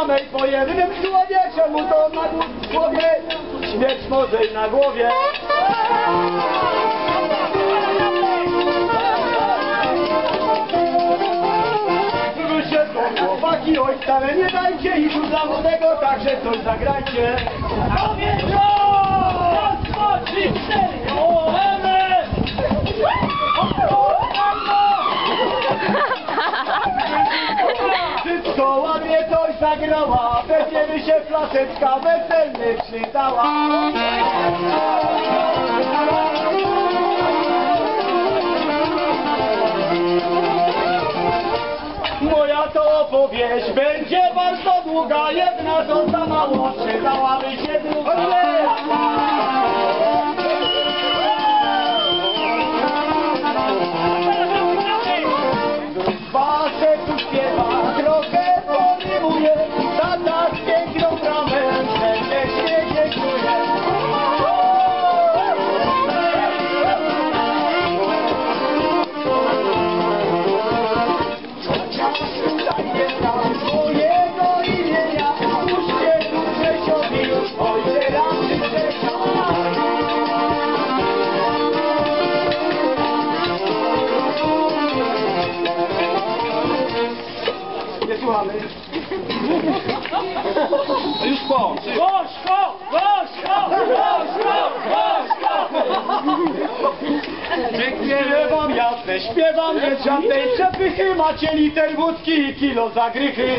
samej po jednym człowieczemu to ma w głowie, śmierć może i na głowie. Chłopaki, oj wcale nie dajcie i tu dla młodego także coś zagrajcie. Powietrze! Raz, dwa, trzy, cztery, ołemy! Wszystko ładnie coś zagrała, weźmiemy się flaszeczka weselny przydała. To opowieść będzie bardzo długa, jedna to za mało, przydałaby się druga. Słuchamy. Już po. Gorzko! Gorzko! Gorzko! Śpiewam jasne, śpiewam bez żadnej przepychy Macie liter wódki i kilo zagrychy